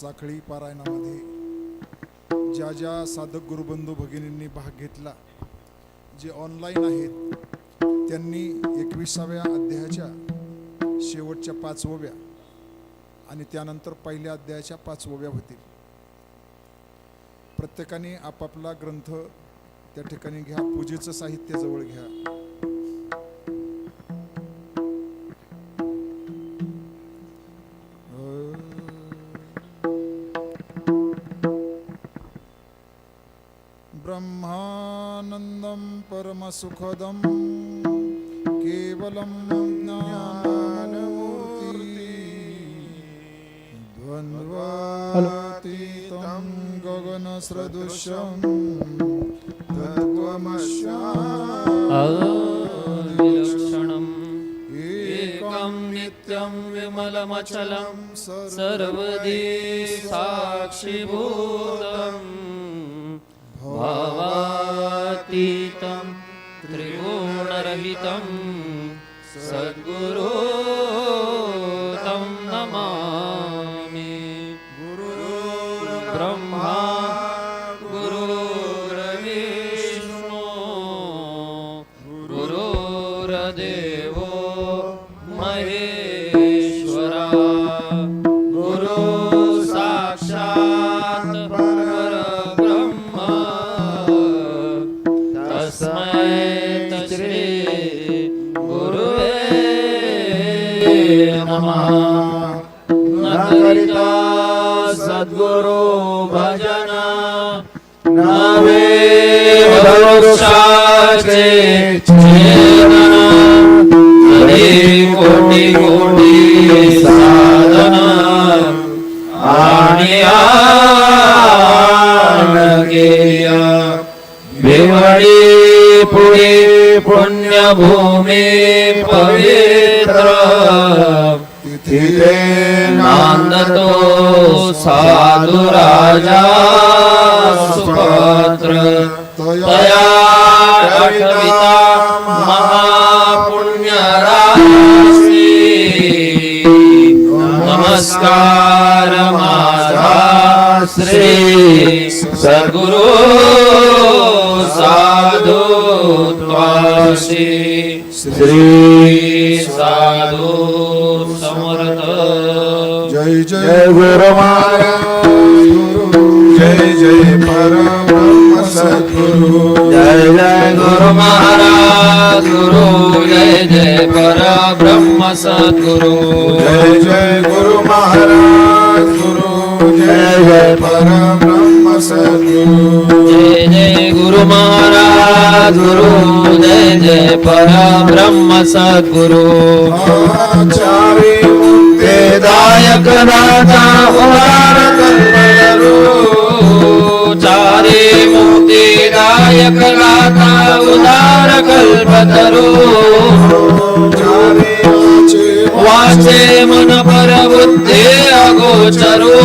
साखळी पारायणामध्ये ज्या ज्या साधक गुरुबंधू भगिनींनी भाग घेतला जे ऑनलाईन आहेत त्यांनी एकविसाव्या अध्यायाच्या शेवटच्या पाचवव्या आणि त्यानंतर पहिल्या अध्यायाच्या पाचवव्या होतील. प्रत्येकाने आपापला ग्रंथ त्या ठिकाणी घ्या पूजेचं साहित्य जवळ घ्या. सुखदं केवलं ज्ञानमूर्ति द्वन्द्वातीतं गगनसदृशं तत्त्वमशालक्षणम् एकं एकं नित्यं विमलमचलं सर्वदे सर्वदी साक्षिभूतम् भावातीतं त्रिगुणरहितं सद्गुरो तं नमामि। ब्रह्मा गुरुर्विष्णु गुरुर्देवो कोटी कोटी आणि पुढे पुण्यभूमी पवित्र तिथे नांदतो साधु राजा सुपात्र तया सद्गुरु साधू त्वाशी श्री साधू समर्थ। जय जय गुरु महाराज जय जय परम सद्गुरु। जय जय गुरु महाराज गुरु जय जय पर ब्रह्म सद्गुरु। जय जय गुरु महाराज गुरु जय जय परब्रह्म सद्गुरु जय जय गुरु महाराज गुरु जय जय पर ब्रह्म सद्गुरु। आचार्य वेदायक राजा उदार कल्पतरू चारे मुक्तिदायक गाथा उदार कल्पतरू मुक्ताचे वाचे मन पर बुद्धे अगोचरो।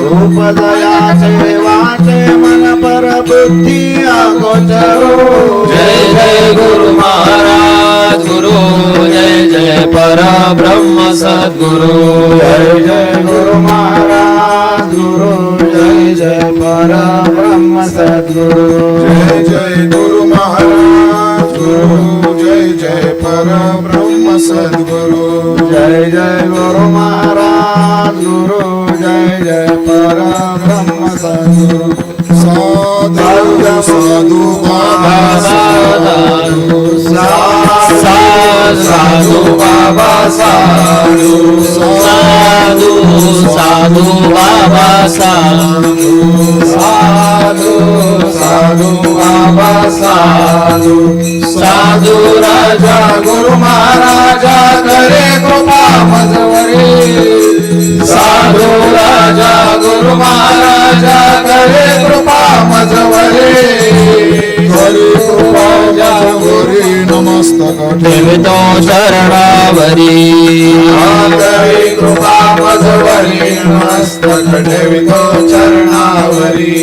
रूप दयाचे वाचे मन पर बुद्धी अगोचरो जय जय गुरु महाराज गुरु जय जय पर ब्रह्म सद्गुरु. जय जय गुरु महाराज गुरु जय जय पर ब्रह्म सद्गुरु. जय जय गुरु महाराज गुरु जय जय परब्रह्म सद्गुरु. जय जय गुरु महाराज गुरु जय जय पर ब्रह्म सद्गुरु साधु साधु बाबा साधु साधु बाबा साधु साधु साधु बाबा साधु साधु साधु बाबा साधु साधु राजा गुरु महाराजा करे कृपा मजवरे। साधू गुरु महाराजा करे कृपा मजवरे हरी कृपा जगोरी नमस्तक ठेवितो शरणावरी. हरी कृपा मजवरी मस्तक ठेवितो चरणावरी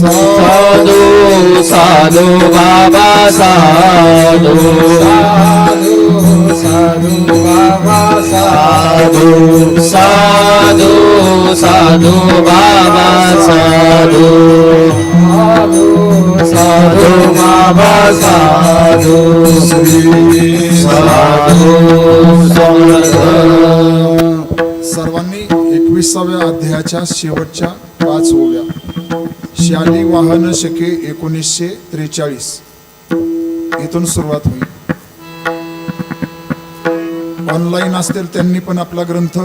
साधू साधू बाबा साधू. साधू साधू बाबा साधू साधू. साधू बाबा साधू. साधू बाबा साधू. साधू सर्वांनी एकविसाव्या अध्यायाच्या शेवटच्या पाच ओव्या शाली वाहन शके एकोणीसशे त्रेचाळीस. इथून सुरुवात होईल. ऑनलाईन असतील त्यांनी पण आपला ग्रंथ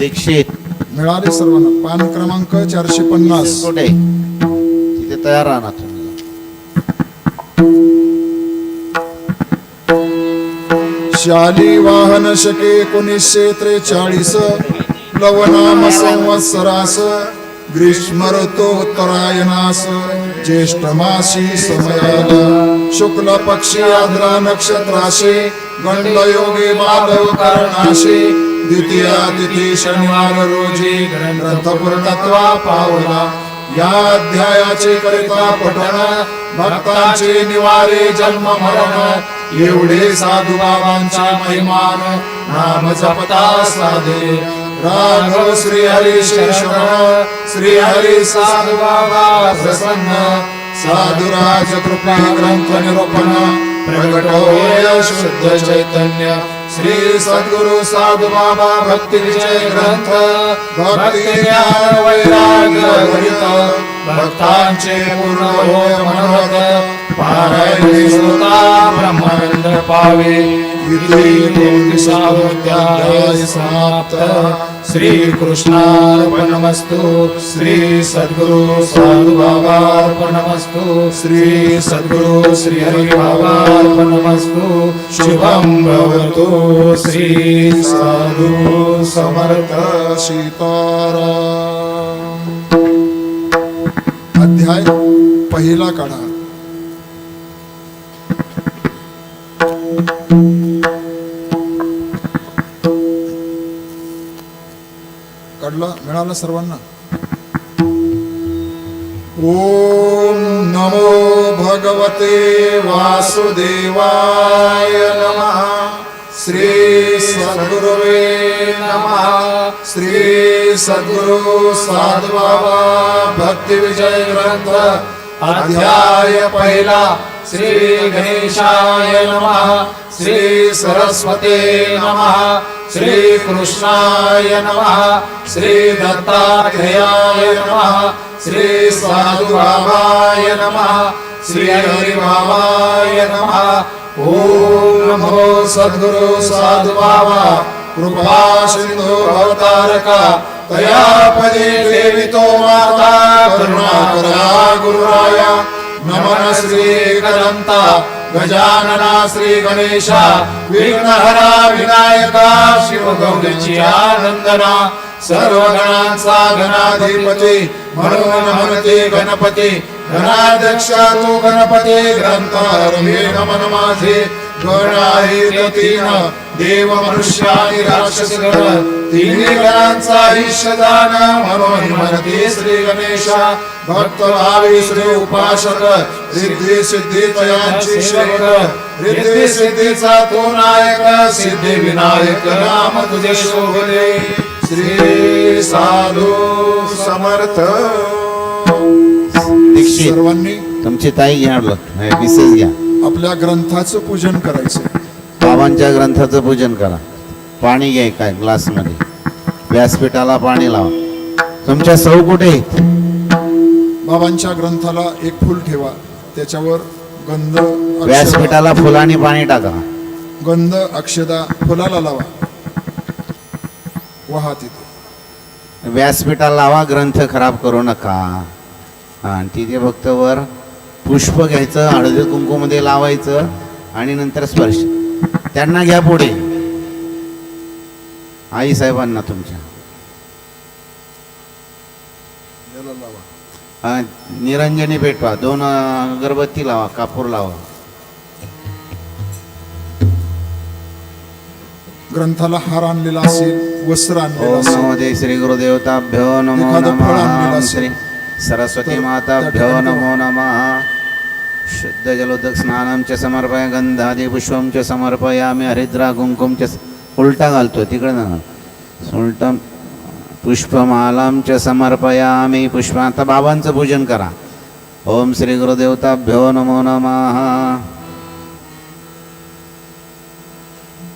दीक्षित. मिळाले सर्वांना. पान क्रमांक चारशे पन्नास. कुठे? तिथे तयार राहणार तुम्ही. शाली वाहन शके एकोणीसशे त्रेचाळीस. लवनाम संवत्सरास. ग्रीष्म ऋतोत्तरायणास. ज्येष्ठ मासी समयाला शुक्ल पक्षी आद्रा नक्षत्राशी. गंडयोगे माधव करणाशी. द्वितीया तिथी शनिवार रोजी ग्रंथ पूर्णत्वा पावला. या अध्यायाचे करिता पठण भक्तांचे निवारे जन्म मरण. एवढे साधू बाबांचा महिमान नाम जपता साधे. राघव श्री हरी शेषण श्री हरी साधू बाबा प्रसन्न. साधुराज कृपा ग्रंथ निरूपण प्रगट होय शुद्ध चैतन्य. श्री सद्गुरु साधू बाबा भक्ती विजय ग्रंथ भक्ती ज्ञान वैराग्य भरित भक्तांचे पूर्ण होय मनोरथ पारायणे श्रोता ब्रह्मानंद पावे। इति सावध्याय समाप्त श्री कृष्णार्पणमस्तु श्री सद्गुरु साधु श्री सद्गुरु श्री शुभं भवतु श्री साधु समर्थ सीतारा अध्याय पहिला काढा मिळालं सर्वांना. ओम नमो भगवते वासुदेवाय नमः। श्री सद्गुरुवे नमः। श्री सद्गुरु साधुबाबा भक्ती विजय ग्रंथ अध्याय पहिला श्री गणेशाय नमः श्री सरस्वते नमः श्री कृष्णाय नमः श्री दत्तात्रेयाय नमः श्री साधुबाबाय नमः श्री हरिबाबाय नमः। ओम नमो सद्गुरु साधुबाबा कृपा सिंधु अवतारका तयापदे देवितो माता करुणाकरा गुरुराया। नमन श्री एकदंता गजानना श्री गणेशा विघ्नहरा विनायका शिव गौरीची आनंदना सर्व गणांचा गणाधिपती म्हणून म्हणते गणपती गणाध्यक्ष तू गणपती नमन माझे। गण आहेत तीन देव मनुष्य आणि राक्षस गण तिन्ही गणांचा ईशदान म्हणून म्हणते श्री गणेशा भक्त भावी श्री उपासक रिद्धी सिद्धी तयांची सेवक रिद्धी सिद्धीचा तो नायक सिद्धी विनायक नाम तुझे शोभले. श्री साधू समर्थ. सर्वांनी तुमची ताई घ्या मिसेस घ्या. आपल्या ग्रंथाचं पूजन करायचं. बाबांच्या ग्रंथाचं पूजन करा. पाणी घ्या काय ग्लासमध्ये. व्यासपीठाला पाणी लावा. तुमच्या सौ कुठे? बाबांच्या ग्रंथाला एक फुल ठेवा. त्याच्यावर गंध अक्षदा व्यासपीठाला फुलाने पाणी टाका. गंध अक्षदा फुलाला लावा. वहा तिथे. व्यासपीठाला लावा ग्रंथ खराब करू नका. हा आणि तिथे फक्त वर पुष्प घ्यायचं हळदी कुंकूमध्ये लावायचं आणि नंतर स्पर्श. त्यांना घ्या पुढे. आई साहेबांना तुमच्या. निरंजनी पेटवा. दोन अगरबत्ती लावा कापूर लावा. ग्रंथाला हार आणलेला असेल वस्त्र आणलेलं असेल श्री गुरुदेवताभ्यो नमो नमः. श्री सरस्वती माताभ्यो नमो नमः। शुद्ध जलोदक स्नानं च समर्पय गंधादि पुष्पं च समर्पयामि हरिद्रा कुंकुम च उलटा घालतो तिकडे ना। उलटा पुष्पमालां च समर्पयामि पुष्प आता बाबांचं पूजन करा। ओम श्री गुरुदेवताभ्यो नमो नमः।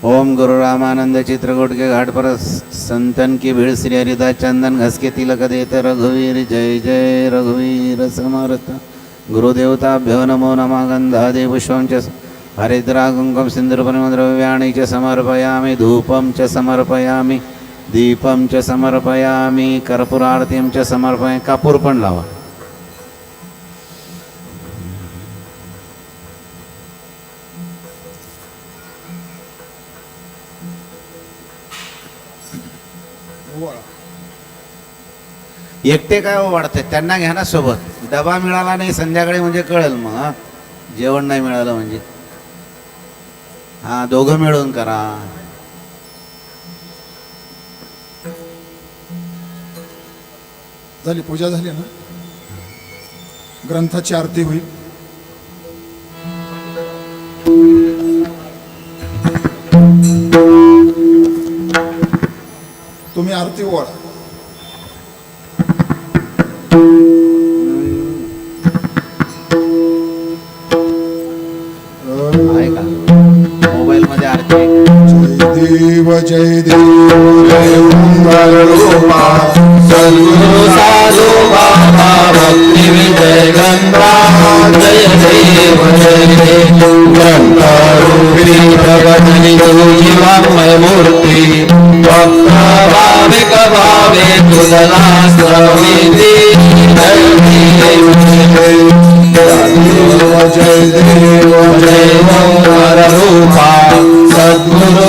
ओम गुरु रामानंद चित्रकूट के घाट पर संतन की भीड़ श्री हरिदास चंदन घस के तिलक देते रघुवीर जय जय रघुवीर समर्थ। गुरुदेवताभ्यो नमो नमः गंधादे पुष्पं च हरिद्रा कुङ्कुम सिन्दूरपरिमद्रव्याणि च समर्पयामि धूपं च समर्पयामि दीपं च समर्पयामि कर्पूरारतीं च समर्पय कापूर पण लावा। एकटे काय वाढते? त्यांना घ्या ना सोबत. डबा मिळाला नाही संध्याकाळी म्हणजे कळेल मग जेवण नाही मिळालं म्हणजे. हा दोघं मिळून करा. झाली पूजा झाली ना? ग्रंथाची आरती होईल. तुम्ही आरती ओळा देव जय देव जय मंगल रूपा सद्गुरु साधु बाबा भक्ती विजय गंगा जय देव जय देव भावे जय जय देव जय देव जय ओंकार रूपा सद्गुरु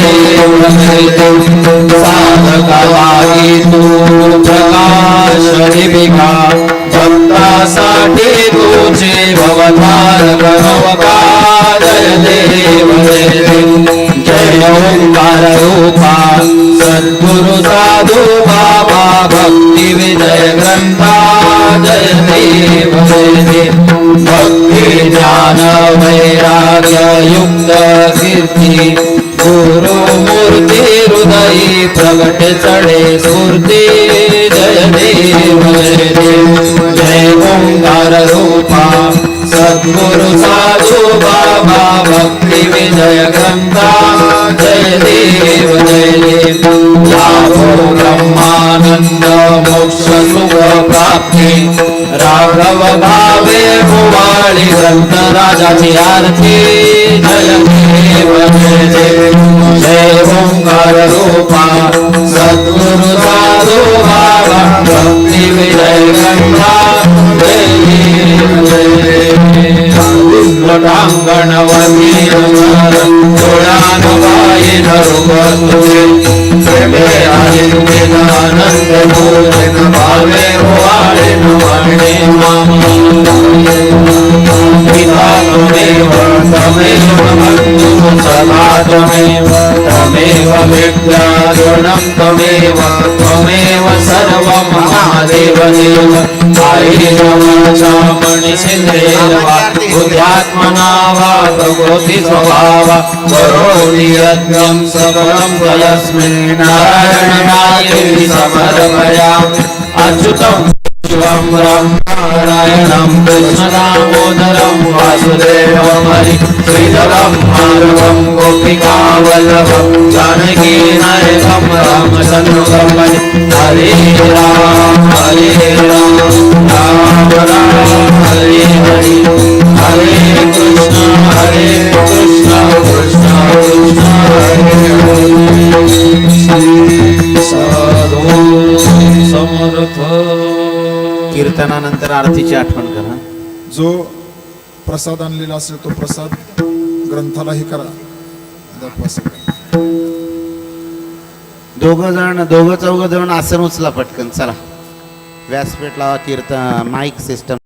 जय तू प्रकाश दीपिका भक्तासाठी तुझे भवतारक नवका देव जय ओंकार रूपा सद्गुरु साधू बाबा भक्ती विजय ग्रंथा जय देव जय भक्ती ज्ञान वैराग्य युक्त कीर्ती गुरु मूर्ती हृदयी प्रगट चढे स्फूर्ती जय देव जय देव जय ओंकार रूपा। सद्गुरु साधू बाबा भक्ती विजय ग्रंथा जय देव जय देव। लाभो ब्रह्मानंद मोक्ष सुख प्राप्ती। राघव भावे भुवाळी संत राजाची आरती. जय देव जय जय ओंकार रूपा. सद्गुरु साधु बाबा भक्ती विजय ग्रंथा जय देव जय प्रेमे आनंद आनंद भोजन भावे. त्वमेव त्वमेव विद्या गुणं त्वमेव त्वमेव सर्वं महादेव देव कायेन वाचा मणिषिन्द्रेर्वा बुद्ध्यात्मना वा प्रकृति स्वभाव। करोति यज्ञं सकलं त्वयस्मिन् नारायणाय समर्पयामि। अच्युतम् शिवं ब्रह्मनारायणं कृष्णदामोदरं वासुदेवं हरि श्रीधरं माधवं गोपिकावल्लभं जानकीनायकं रामचन्द्रं हरे राम हरे राम राम राम हरे हरे हरे कृष्ण हरे कृष्ण कृष्ण कृष्ण कीर्तनानंतर आरतीची आठवण करा. जो प्रसाद आणलेला असेल तो प्रसाद ग्रंथालाही करा. दोघं जण दोघं चौघं जण आसन उचला पटकन चला. व्यासपीठ लावा कीर्तन माईक सिस्टम